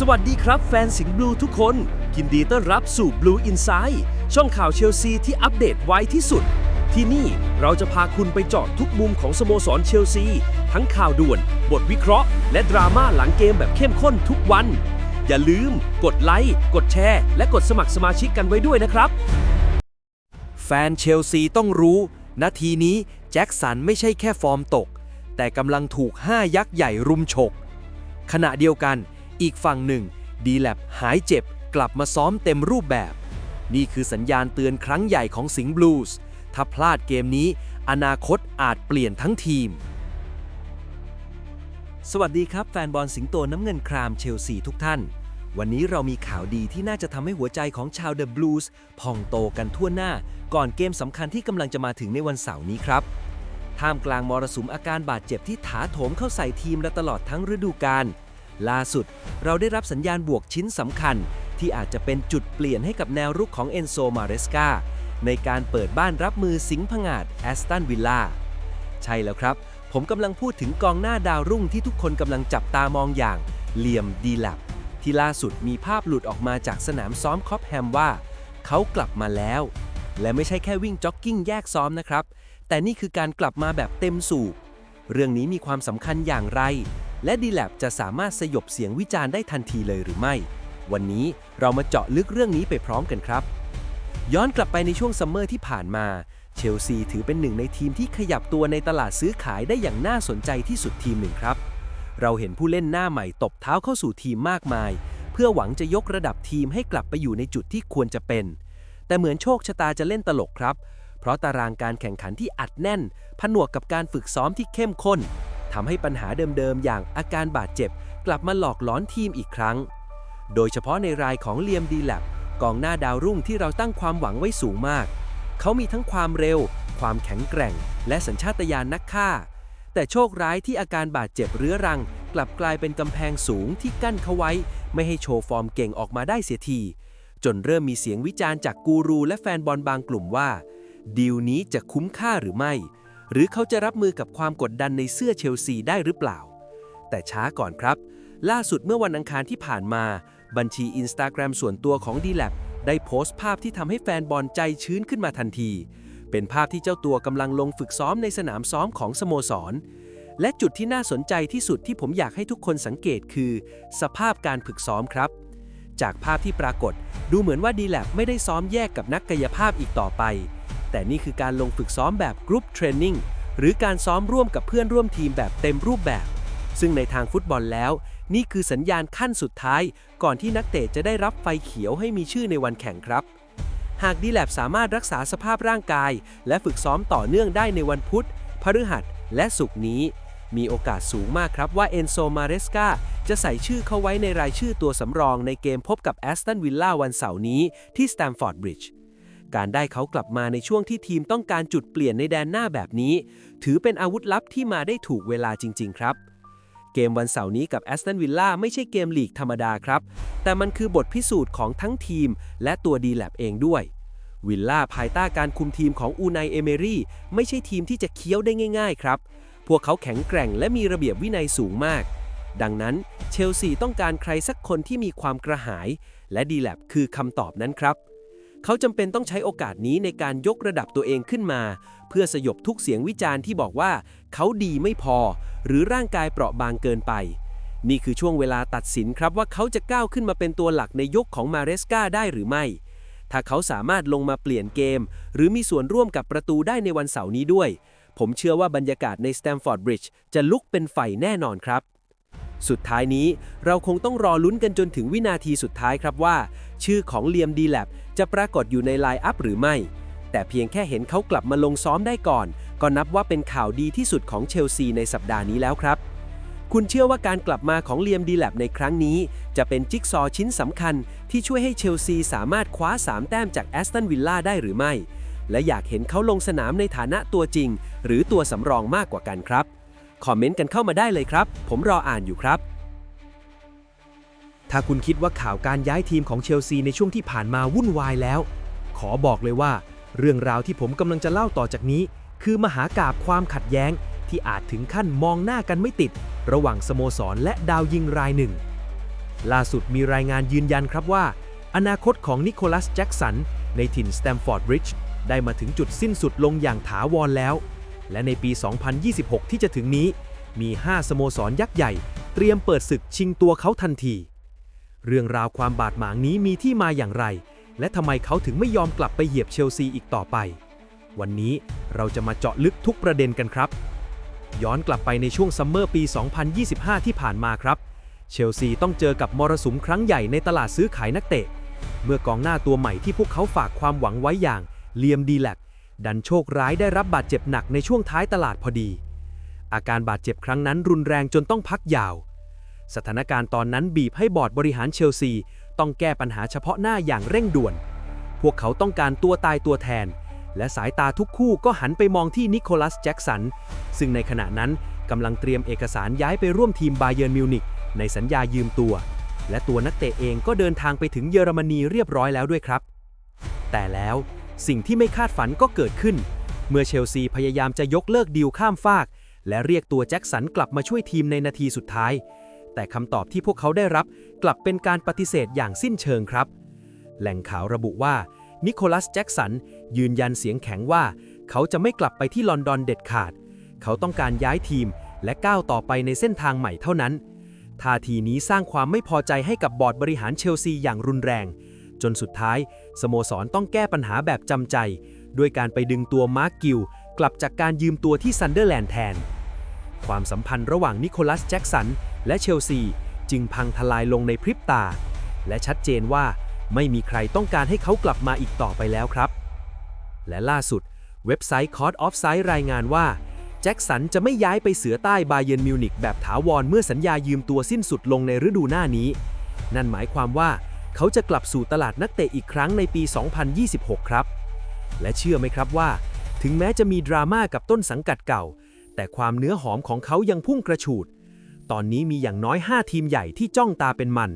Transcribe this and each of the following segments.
สวัสดีครับแฟนสิงห์บลูทุกคนยินดีต้อนรับสู่ Blue Inside ช่องข่าวเชลซีที่อัปเดตไวที่สุด ที่นี่เราจะพาคุณไปเจาะทุกมุมของสโมสรเชลซี ทั้งข่าวด่วน บทวิเคราะห์ และดราม่าหลังเกมแบบเข้มข้นทุกวัน อย่าลืม กดไลค์กดแชร์ และกดสมัครสมาชิกกันไว้ด้วยนะครับ แฟนเชลซีต้องรู้นาทีนี้แจ็คสันไม่ใช่แค่ฟอร์มตก แต่กำลังถูก 5 ยักษ์ใหญ่รุมฉกขณะเดียวกัน อีกฝั่งหนึ่งดีแลบหายเจ็บกลับมาซ้อมเต็มรูปแบบ นี่คือสัญญาณเตือนครั้งใหญ่ของสิงห์บลูส์ถ้าพลาดเกมนี้อนาคตอาจเปลี่ยนทั้งทีม สวัสดีครับแฟนบอลสิงโตน้ำเงินครามเชลซีทุกท่าน วันนี้เรามีข่าวดีที่น่าจะทำให้หัวใจของชาวเดอะบลูส์พองโตกันทั่วหน้า ก่อนเกมสำคัญที่กำลังจะมาถึงในวันเสาร์นี้ครับท่ามกลางมรสุมอาการบาดเจ็บที่ถาโถมเข้าใส่ทีมและตลอดทั้งฤดูกาล ล่าสุด เราได้รับสัญญาณบวกชิ้นสำคัญ ที่อาจจะเป็นจุดเปลี่ยนให้กับแนวรุกของเอนโซมาเรสกาในการเปิดบ้านรับมือสิงห์ผงาดแอสตันวิลล่าใช่แล้วครับ ผมกำลังพูดถึงกองหน้าดาวรุ่งที่ทุกคนกำลังจับตามองอย่างเลียมดีแลบที่ล่าสุดมีภาพหลุดออกมาจากสนามซ้อมคอปแฮมว่า เขากลับมาแล้ว และไม่ใช่แค่วิ่งจ็อกกิ้งแยกซ้อมนะครับ แต่นี่คือการกลับมาแบบเต็มสูบเรื่องนี้มีความสำคัญอย่างไร และดีแลบจะสามารถสยบเสียงวิจารณ์ได้ทันทีเลยหรือไม่ วันนี้เรามาเจาะลึกเรื่องนี้ไปพร้อมกันครับ ย้อนกลับไปในช่วงซัมเมอร์ที่ผ่านมา เชลซีถือเป็นหนึ่งในทีมที่ขยับตัวในตลาดซื้อขายได้อย่างน่าสนใจที่สุดทีมหนึ่งครับ เราเห็นผู้เล่นหน้าใหม่ตบเท้าเข้าสู่ทีมมากมาย เพื่อหวังจะยกระดับทีมให้กลับไปอยู่ในจุดที่ควรจะเป็น แต่เหมือนโชคชะตาจะเล่นตลกครับ เพราะตารางการแข่งขันที่อัดแน่น ผนวกกับการฝึกซ้อมที่เข้มข้น ทำให้ปัญหาเดิมๆ อย่างอาการบาดเจ็บ กลับมาหลอกหลอนทีมอีกครั้ง โดยเฉพาะในรายของเลียมดีแลบกองหน้าดาวรุ่งที่เราตั้งความหวังไว้สูงมาก เขามีทั้งความเร็ว ความแข็งแกร่ง และสัญชาตญาณนักฆ่า แต่โชคร้ายที่อาการบาดเจ็บเรื้อรัง กลับกลายเป็นกำแพงสูงที่กั้นเขาไว้ ไม่ให้โชว์ฟอร์มเก่งออกมาได้เสียที จนเริ่มมีเสียงวิจารณ์จากกูรูและแฟนบอลบางกลุ่มว่าดีลนี้จะคุ้มค่าหรือไม่ หรือเขาจะรับมือกับความกดดันในเสื้อเชลซีได้หรือเปล่า แต่ช้าก่อนครับ ล่าสุดเมื่อวันอังคารที่ผ่านมา บัญชีอินสตาแกรมส่วนตัวของ d l a b ได้โพสต์ภาพที่ทำให้แฟนบอลใจชื้นขึ้นมาทันที เป็นภาพที่เจ้าตัวกำลังลงฝึกซ้อมในสนามซ้อมของสโมสร และจุดที่น่าสนใจที่สุดที่ผมอยากให้ทุกคนสังเกตคือ สภาพการฝึกซ้อมครับ จากภาพที่ปรากฏ ดูเหมือนว่า d l a b ไม่ได้ซ้อมแยกกับนักกายภาพอีกต่อไป แต่นี่คือการลงฝึกซ้อมแบบกรุ๊ปเทรนนิ่งหรือการซ้อมร่วมกับเพื่อนร่วมทีมแบบเต็มรูปแบบ ซึ่งในทางฟุตบอลแล้ว นี่คือสัญญาณขั้นสุดท้าย ก่อนที่นักเตะจะได้รับไฟเขียวให้มีชื่อในวันแข่งครับ หากดีแลบสามารถรักษาสภาพร่างกาย และฝึกซ้อมต่อเนื่องได้ในวันพุธ พฤหัสและศุกร์นี้ มีโอกาสสูงมากครับว่าเอนโซมาเรสกาจะใส่ชื่อเข้าไว้ในรายชื่อตัวสำรองในเกมพบกับแอสตันวิลล่าวันเสาร์นี้ที่สแตมฟอร์ดบริดจ์ การได้เขากลับมาในช่วงที่ทีมต้องการจุดเปลี่ยนในแดนหน้าแบบนี้ ถือเป็นอาวุธลับที่มาได้ถูกเวลาจริง ๆ ครับ เกมวันเสาร์นี้กับแอสตันวิลล่าไม่ใช่เกมลีกธรรมดาครับ แต่มันคือบทพิสูจน์ของทั้งทีม และตัวดีแลบเองด้วยวิลล่าภายใต้การคุมทีมของอูไนเอเมรี่ไม่ใช่ทีมที่จะเคี้ยวได้ง่าย ๆ ครับ พวกเขาแข็งแกร่งและมีระเบียบวินัยสูงมาก ดังนั้นเชลซีต้องการใครสักคนที่มีความกระหาย และดีแลบคือคำตอบนั้นครับ เขาจำเป็นต้องใช้โอกาสนี้ในการยกระดับตัวเองขึ้นมา เพื่อสยบทุกเสียงวิจารณ์ที่บอกว่า เขาดีไม่พอ หรือร่างกายเปราะบางเกินไป นี่คือช่วงเวลาตัดสินครับว่าเขาจะก้าวขึ้นมาเป็นตัวหลักในยกของมาเรสกาได้หรือไม่ ถ้าเขาสามารถลงมาเปลี่ยนเกม หรือมีส่วนร่วมกับประตูได้ในวันเสาร์นี้ด้วย ผมเชื่อว่าบรรยากาศในสแตมฟอร์ดบริดจ์จะลุกเป็นไฟแน่นอนครับ สุดท้ายนี้เราคงต้องรอลุ้นกันจนถึงวินาทีสุดท้ายครับว่า ชื่อของเลียมดีแลบจะปรากฏอยู่ในไลน์อัพหรือไม่ แต่เพียงแค่เห็นเขากลับมาลงซ้อมได้ก่อน ก็นับว่าเป็นข่าวดีที่สุดของเชลซีในสัปดาห์นี้แล้วครับ คุณเชื่อว่าการกลับมาของเลียมดีแลบในครั้งนี้ จะเป็นจิ๊กซอชิ้นสำคัญที่ช่วยให้เชลซีสามารถคว้า 3 แต้มจากแอสตันวิลล่าได้หรือไม่ และอยากเห็นเขาลงสนามในฐานะตัวจริง หรือตัวสำรองมากกว่ากันครับ คอมเมนต์กันเข้ามาได้เลยครับ ผมรออ่านอยู่ครับ ถ้าคุณคิดว่าข่าวการย้ายทีมของเชลซีในช่วงที่ผ่านมาวุ่นวายแล้ว ขอบอกเลยว่า เรื่องราวที่ผมกำลังจะเล่าต่อจากนี้ คือมหากาบความขัดแย้ง ที่อาจถึงขั้นมองหน้ากันไม่ติด ระหว่างสโมสรและดาวยิงรายหนึ่ง ล่าสุดมีรายงานยืนยันครับว่า อนาคตของนิโคลัสแจ็กสันในถิ่นสแตมฟอร์ดบริดจ์ได้มาถึงจุดสิ้นสุดลงอย่างถาวรแล้ว และในปี 2026 ที่จะถึงนี้ มี 5 สโมสรยักษ์ใหญ่ เตรียมเปิดศึกชิงตัวเขาทันที เรื่องราวความบาดหมางนี้มีที่มาอย่างไร และทำไมเขาถึงไม่ยอมกลับไปเหยียบเชลซีอีกต่อไป วันนี้เราจะมาเจาะลึกทุกประเด็นกันครับ ย้อนกลับไปในช่วงซัมเมอร์ปี 2025 ที่ผ่านมาครับ เชลซีต้องเจอกับมรสุมครั้งใหญ่ในตลาดซื้อขายนักเตะ เมื่อกองหน้าตัวใหม่ที่พวกเขาฝากความหวังไว้อย่างเลียมดีแลก ดันโชคร้ายได้รับบาดเจ็บหนักในช่วงท้ายตลาดพอดี อาการบาดเจ็บครั้งนั้นรุนแรงจนต้องพักยาว สถานการณ์ตอนนั้นบีบให้บอร์ดบริหารเชลซี ต้องแก้ปัญหาเฉพาะหน้าอย่างเร่งด่วน พวกเขาต้องการตัวตายตัวแทน และสายตาทุกคู่ก็หันไปมองที่นิโคลัสแจ็กสัน ซึ่งในขณะนั้นกำลังเตรียมเอกสารย้ายไปร่วมทีมบาเยิร์นมิวนิกในสัญญายืมตัว และตัวนักเตะเองก็เดินทางไปถึงเยอรมนีเรียบร้อยแล้วด้วยครับ แต่แล้ว สิ่งที่ไม่คาดฝันก็เกิดขึ้น เมื่อเชลซีพยายามจะยกเลิกดีลข้ามฟาก และเรียกตัวแจ็คสันกลับมาช่วยทีมในนาทีสุดท้าย แต่คำตอบที่พวกเขาได้รับกลับเป็นการปฏิเสธอย่างสิ้นเชิงครับ แหล่งข่าวระบุว่านิโคลัสแจ็คสันยืนยันเสียงแข็งว่า เขาจะไม่กลับไปที่ลอนดอนเด็ดขาด เขาต้องการย้ายทีมและก้าวต่อไปในเส้นทางใหม่เท่านั้นท่าทีนี้สร้างความไม่พอใจให้กับบอร์ดบริหารเชลซีอย่างรุนแรง จนสุดท้าย สโมสรต้องแก้ปัญหาแบบจำใจ ด้วยการไปดึงตัวมาร์กกิลกลับจากการยืมตัวที่ซันเดอร์แลนด์แทน ความสัมพันธ์ระหว่างนิโคลัสแจ็กสันและเชลซี จึงพังทลายลงในพริบตา และชัดเจนว่าไม่มีใครต้องการให้เขากลับมาอีกต่อไปแล้วครับ และล่าสุด เว็บไซต์ c o ร์ of Sight รายงานว่าแจ็คสันจะไม่ย้ายไปเสือใต้บาเยิร์นมิวนิกแบบถาวรเมื่อสัญญายืมตัวสิ้นสุดลงในฤดูหน้านี้ นั่นหมายความว่า เขาจะกลับสู่ตลาดนักเตะอีกครั้งในปี 2026 ครับ และเชื่อไหมครับว่า ถึงแม้จะมีดราม่ากับต้นสังกัดเก่า แต่ความเนื้อหอมของเขายังพุ่งกระฉูด ตอนนี้มีอย่างน้อย 5 ทีมใหญ่ที่จ้องตาเป็นมัน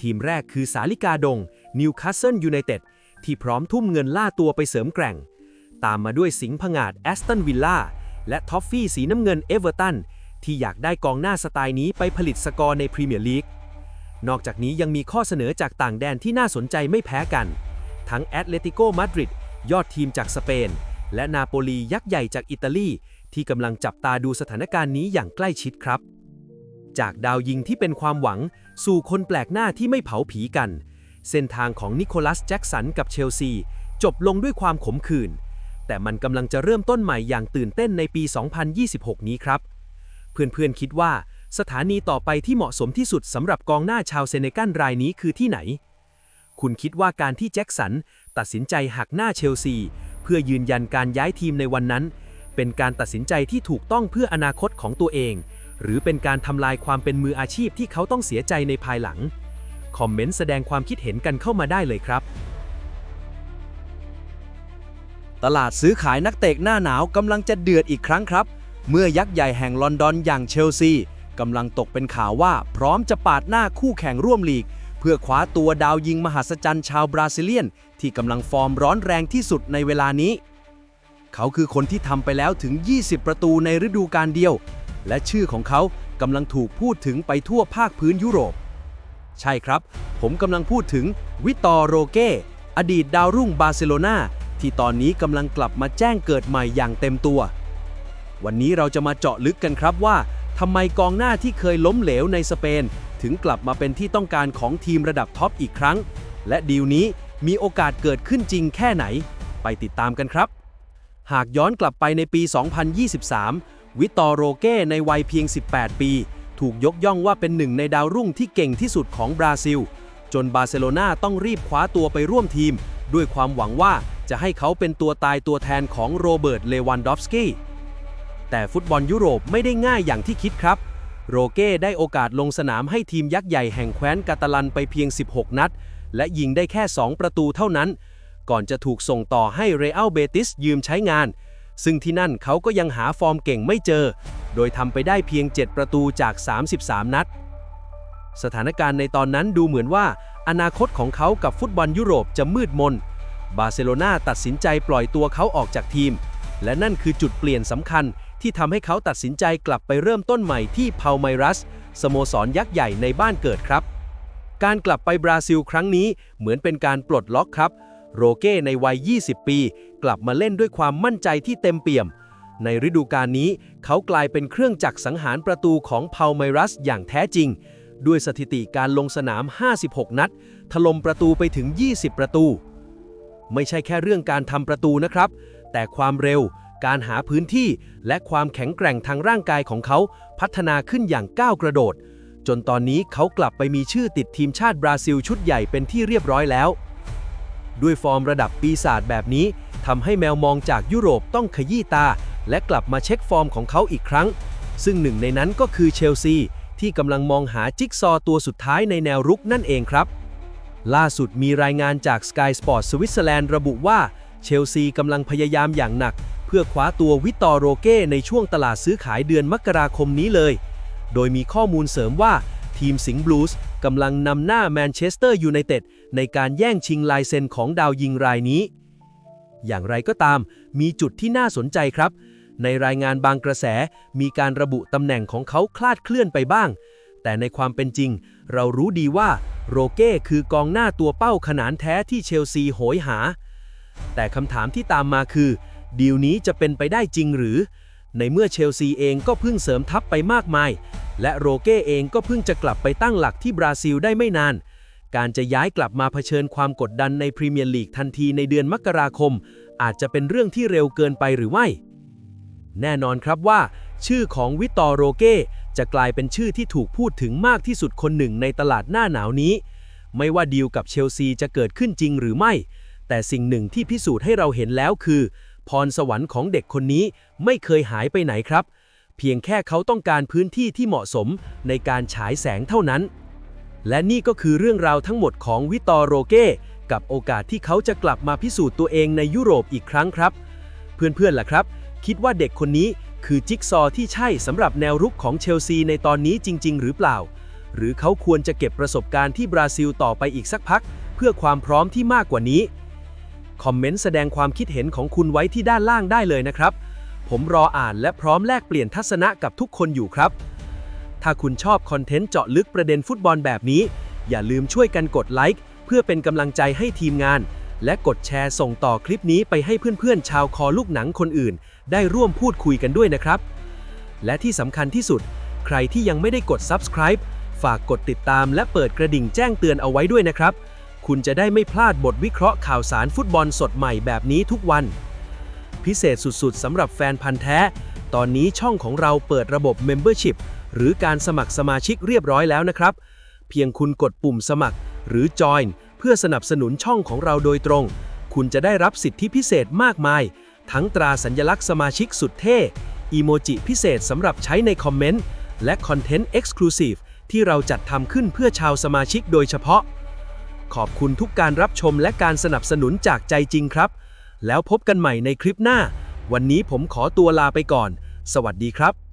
ทีมแรกคือสาลิกาดงนิวคาสเซิลยูไนเต็ดที่พร้อมทุ่มเงินล่าตัวไปเสริมแกร่ง ตามมาด้วยสิงห์ผงาดแอสตันวิลล่าและท็อฟฟี่สีน้ำเงินเอเวอร์ตันที่อยากได้กองหน้าสไตล์นี้ไปผลิตสกอร์ในพรีเมียร์ลีก นอกจากนี้ยังมีข้อเสนอจากต่างแดนที่น่าสนใจไม่แพ้กัน ทั้งแอตเลติโกมาดริดยอดทีมจากสเปน และนาโปลียักษ์ใหญ่จากอิตาลี ที่กำลังจับตาดูสถานการณ์นี้อย่างใกล้ชิดครับ จากดาวยิงที่เป็นความหวัง สู่คนแปลกหน้าที่ไม่เผาผีกัน เส้นทางของนิโคลัสแจ็กสันกับเชลซี จบลงด้วยความขมขื่นแต่มันกำลังจะเริ่มต้นใหม่อย่างตื่นเต้นในปี 2026 นี้ครับ เพื่อนๆคิดว่า สถานีต่อไปที่เหมาะสมที่สุดสำหรับกองหน้าชาวเซเนกัลรายนี้คือที่ไหน คุณคิดว่าการที่แจ็คสันตัดสินใจหักหน้าเชลซี เพื่อยืนยันการย้ายทีมในวันนั้น เป็นการตัดสินใจที่ถูกต้องเพื่ออนาคตของตัวเอง หรือเป็นการทำลายความเป็นมืออาชีพที่เขาต้องเสียใจในภายหลัง คอมเมนต์แสดงความคิดเห็นกันเข้ามาได้เลยครับตลาดซื้อขายนักเตะหน้าหนาวกำลังจะเดือดอีกครั้งครับ เมื่อยักษ์ใหญ่แห่งลอนดอนอย่างเชลซี กำลังตกเป็นข่าวว่าพร้อมจะปาดหน้าคู่แข่งร่วมลีก เพื่อคว้าตัวดาวยิงมหัศจรรย์ชาวบราซิเลียน ที่กำลังฟอร์มร้อนแรงที่สุดในเวลานี้ เขาคือคนที่ทำไปแล้วถึง 20 ประตูในฤดูกาลเดียว และชื่อของเขากำลังถูกพูดถึงไปทั่วภาคพื้นยุโรป ใช่ครับ ผมกำลังพูดถึงวิตอร์โรเกอดีตดาวรุ่งบาร์เซโลนาที่ตอนนี้กำลังกลับมาแจ้งเกิดใหม่อย่างเต็มตัว วันนี้เราจะมาเจาะลึกกันครับว่า ทำไมกองหน้าที่เคยล้มเหลวในสเปน ถึงกลับมาเป็นที่ต้องการของทีมระดับท็อปอีกครั้ง และดีลนี้มีโอกาสเกิดขึ้นจริงแค่ไหน ไปติดตามกันครับ หากย้อนกลับไปในปี 2023 วิตอโรเก้ในวัยเพียง 18 ปี ถูกยกย่องว่าเป็นหนึ่งในดาวรุ่งที่เก่งที่สุดของบราซิล จนบาร์เซโลนาต้องรีบคว้าตัวไปร่วมทีม ด้วยความหวังว่าจะให้เขาเป็นตัวตายตัวแทนของโรเบิร์ตเลวันดอฟสกี้ แต่ฟุตบอลยุโรปไม่ได้ง่ายอย่างที่คิดครับ โรเก้ได้โอกาสลงสนามให้ทีมยักษ์ใหญ่แห่งแคว้นกาตาลันไปเพียง 16 นัด และยิงได้แค่ 2 ประตูเท่านั้น ก่อนจะถูกส่งต่อให้เรอัลเบติสยืมใช้งาน ซึ่งที่นั่นเขาก็ยังหาฟอร์มเก่งไม่เจอ โดยทำไปได้เพียง 7 ประตูจาก 33 นัด สถานการณ์ในตอนนั้นดูเหมือนว่า อนาคตของเขากับฟุตบอลยุโรปจะมืดมน บาร์เซโลนาตัดสินใจปล่อยตัวเขาออกจากทีม และนั่นคือจุดเปลี่ยนสำคัญ ที่ทำให้เขาตัดสินใจกลับไปเริ่มต้นใหม่ที่พาไมรัส สโมสรยักษ์ใหญ่ในบ้านเกิดครับ การกลับไปบราซิลครั้งนี้เหมือนเป็นการปลดล็อกครับ โรเก้ในวัย 20 ปี กลับมาเล่นด้วยความมั่นใจที่เต็มเปี่ยม ในฤดูกาลนี้ เขากลายเป็นเครื่องจักรสังหารประตูของพาไมรัสอย่างแท้จริง ด้วยสถิติการลงสนาม 56 นัด ถล่มประตูไปถึง 20 ประตู ไม่ใช่แค่เรื่องการทำประตูนะครับ แต่ความเร็ว การหาพื้นที่และความแข็งแกร่งทางร่างกายของเขาพัฒนาขึ้นอย่างก้าวกระโดด จนตอนนี้เขากลับไปมีชื่อติดทีมชาติบราซิลชุดใหญ่เป็นที่เรียบร้อยแล้ว ด้วยฟอร์มระดับปีศาจแบบนี้ทำให้แมวมองจากยุโรปต้องขยี้ตา และกลับมาเช็คฟอร์มของเขาอีกครั้ง ซึ่งหนึ่งในนั้นก็คือเชลซีที่กำลังมองหาจิ๊กซอตัวสุดท้ายในแนวรุกนั่นเองครับ ล่าสุดมีรายงานจาก Sky Sport สวิตเซอร์แลนด์ระบุว่าเชลซีกำลังพยายามอย่างหนัก พื่อคว้าตัววิตตอร์โรเก้ในช่วงตลาดซื้อขายเดือนมกราคมนี้เลย โดยมีข้อมูลเสริมว่าทีมสิงห์บลูส์กำลังนำหน้าแมนเชสเตอร์ยูไนเต็ดในการแย่งชิงลายเซ็นของดาวยิงรายนี้ อย่างไรก็ตาม มีจุดที่น่าสนใจครับ ในรายงานบางกระแสมีการระบุตำแหน่งของเขาคลาดเคลื่อนไปบ้าง แต่ในความเป็นจริง เรารู้ดีว่าโรเก้คือกองหน้าตัวเป้าขนานแท้ที่เชลซีโหยหา แต่คำถามที่ตามมาคือ ดีลนี้จะเป็นไปได้จริงหรือ ในเมื่อเชลซีเองก็เพิ่งเสริมทัพไปมากมาย และโรเก้เองก็เพิ่งจะกลับไปตั้งหลักที่บราซิลได้ไม่นาน การจะย้ายกลับมาเผชิญความกดดันในพรีเมียร์ลีกทันทีในเดือนมกราคม อาจจะเป็นเรื่องที่เร็วเกินไปหรือไม่ แน่นอนครับว่า ชื่อของวิตอร์โรเก้จะกลายเป็นชื่อที่ถูกพูดถึงมากที่สุดคนหนึ่งในตลาดหน้าหนาวนี้ ไม่ว่าดีลกับเชลซีจะเกิดขึ้นจริงหรือไม่ แต่สิ่งหนึ่งที่พิสูจน์ให้เราเห็นแล้วคือ พรสวรรค์ของเด็กคนนี้ไม่เคยหายไปไหนครับ เพียงแค่เขาต้องการพื้นที่ที่เหมาะสมในการฉายแสงเท่านั้น และนี่ก็คือเรื่องราวทั้งหมดของวิตอร์โรเก้กับโอกาสที่เขาจะกลับมาพิสูจน์ตัวเองในยุโรปอีกครั้งครับ เพื่อนๆล่ะครับ คิดว่าเด็กคนนี้คือจิ๊กซอที่ใช่สำหรับแนวรุกของเชลซีในตอนนี้จริง ๆ หรือเปล่า หรือเขาควรจะเก็บประสบการณ์ที่บราซิลต่อไปอีกสักพัก เพื่อความพร้อมที่มากกว่านี้ คอมเมนต์แสดงความคิดเห็นของคุณไว้ที่ด้านล่างได้เลยนะครับ ผมรออ่านและพร้อมแลกเปลี่ยนทัศนะกับทุกคนอยู่ครับ ถ้าคุณชอบคอนเทนต์เจาะลึกประเด็นฟุตบอลแบบนี้ อย่าลืมช่วยกันกดไลค์เพื่อเป็นกำลังใจให้ทีมงาน และกดแชร์ส่งต่อคลิปนี้ไปให้เพื่อนๆ ชาวคอลูกหนังคนอื่น ได้ร่วมพูดคุยกันด้วยนะครับ และที่สำคัญที่สุด ใครที่ยังไม่ได้กด subscribe ฝากกดติดตามและเปิดกระดิ่งแจ้งเตือนเอาไว้ด้วยนะครับ คุณจะได้ไม่พลาดบทวิเคราะห์ข่าวสารฟุตบอลสดใหม่แบบนี้ทุกวัน พิเศษสุดๆสำหรับแฟนพันธ์แท้ ตอนนี้ช่องของเราเปิดระบบ Membership หรือการสมัครสมาชิกเรียบร้อยแล้วนะครับ เพียงคุณกดปุ่มสมัคร หรือ Join เพื่อสนับสนุนช่องของเราโดยตรง คุณจะได้รับสิทธิพิเศษมากมาย ทั้งตราสัญลักษณ์สมาชิกสุดเท่อีโมจิพิเศษสำหรับใช้ในคอมเมนต์และคอนเทนต์ Exclusive ที่เราจัดทำขึ้นเพื่อชาวสมาชิกโดยเฉพาะ ขอบคุณทุกการรับชมและการสนับสนุนจากใจจริงครับ แล้วพบกันใหม่ในคลิปหน้า วันนี้ผมขอตัวลาไปก่อน สวัสดีครับ